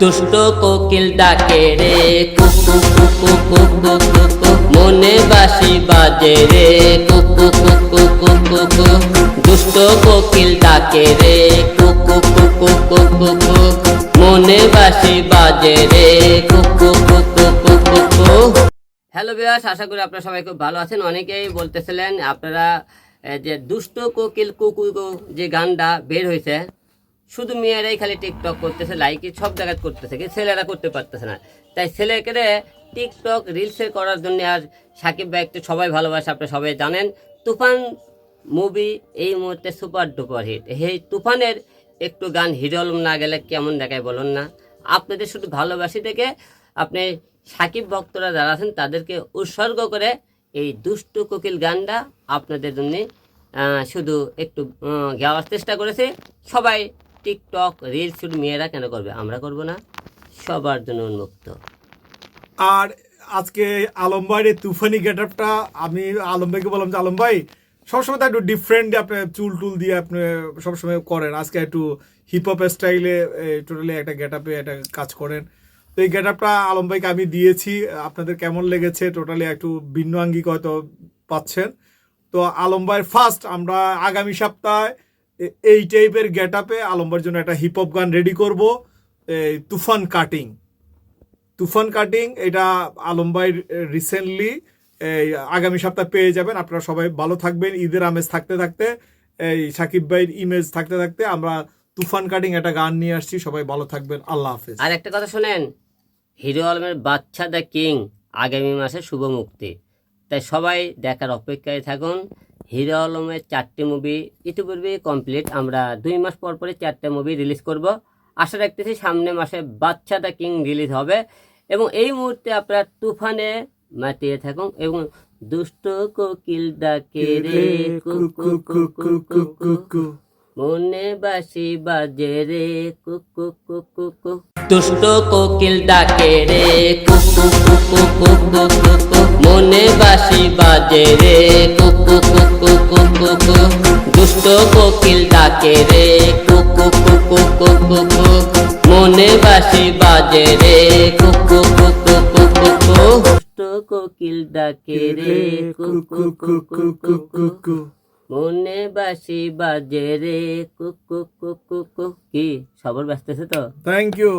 দুষ্ট কোকিল ডাকে রে কুকু কুকু কুকু কুকু মনে বাসি বাজে রে কুকু কুকু কুকু কুকু দুষ্ট কোকিল ডাকে রে কুকু কুকু কুকু কুকু মনে বাসি বাজে রে কুকু কুকু কুকু কুকু হ্যালো বিয়াস আশা করি আপনারা সবাই খুব ভালো আছেন অনেকেই বলতেছিলেন আপনারা যে দুষ্ট কোকিল কুকু যে গানটা বের হয়েছে শুধু মেয়েরাই খালি টিকটক করতেছে লাইক সব জায়গায় করতেছে, কিন্তু ছেলেরা করতে পারতেছে না। তাই ছেলেকে টিকটক রিলসে করার জন্য আর সাকিব ভাই একটু সবাই ভালোবাসে আপনি সবাই জানেন। তুফান মুভি এই মুহূর্তে সুপার ডুপার হিট এই তুফানের একটু গান হিরোল না গেলে কেমন দেখায় বলুন না? আপনাদের শুধু ভালোবাসি থেকে আপনি সাকিব ভক্তরা যারা আছেন, তাদেরকে উৎসর্গ করে এই দুষ্টু কোকিল গানটা আপনাদের জন্য শুধু একটু গাওয়ার চেষ্টা করেছে। সবাই টিকটক রিলস শুধু মেয়েরা কেন করবে? আমরা করব না। সবার জন্য উন্মুক্ত। আর আজকে আলম ভাইয়ের তুফানি গেট আপটা আমি আলম ভাইকে বললাম যে আলম ভাই সবসময় তো একটু ডিফারেন্ট আপনি চুল টুল দিয়ে আপনি সবসময় করেন। আজকে একটু হিপ হপ স্টাইলে টোটালি একটা গেট আপে একটা কাজ করেন। তো এই গেট আপটা আলম ভাইকে আমি দিয়েছি। আপনাদের কেমন লেগেছে? টোটালি একটু ভিন্ন আঙ্গিক হয়তো পাচ্ছেন। তো আলম ভাইয়ের ফার্স্ট আমরা আগামী সপ্তাহে এই টাইপের গেট আপে আলম ভাইয়ের জন্য একটা হিপ হপ গান রেডি করব। তুফান কাটিং তুফান কাটিং এটা আলম ভাই রিসেন্টলি আগামী সপ্তাহে পেয়ে যাবেন। আপনারা সবাই ভালো থাকবেন। ঈদের আমেজ থাকতে থাকতে, এই সাকিব ভাইয়ের ইমেজ থাকতে থাকতে আমরা তুফান কাটিং একটা গান নিয়ে আসছি। সবাই ভালো থাকবেন। আল্লাহ হাফেজ। আর একটা কথা শোনেন, হিরো আলমের বাচ্চা দ্য কিং আগামী মাসে শুভ মুক্তি। তাই সবাই দেখার অপেক্ষায় থাকুন। হিরো আলমের চারটে মুভি ইতিপূর্বে কমপ্লিট আমরা দুই মাস পর পরে চারটে মুভি রিলিজ করব আশা রাখতেছি সামনে মাসে বাচ্চা দ্য কিং রিলিজ হবে এবং এই মুহূর্তে আপনারা তুফানে মাতিয়ে থাকুন এবং দুষ্ট কোকিল ডাকে রে কুকু কুকু কুকু মনে বাসি বাজে রে কুকু কুকু কু দুষ্ট কোকিল ডাকে রে কুকু কুকু কুকু কুকু মনে বাসি বাজে রে কুকু কুকু কুকু কু দুষ্ট কোকিল ডাকে রে কুকু কুকু কুকু কু মনে বাসি বাজে রে কুকু কুকু কুকু কু দুষ্ট কোকিল ডাকে রে কুকু কুকু কুকু কু মনে বাসি বাজে রে কুকু কুকু কু কি সবার ব্যস্ত আছে তো থ্যাংক ইউ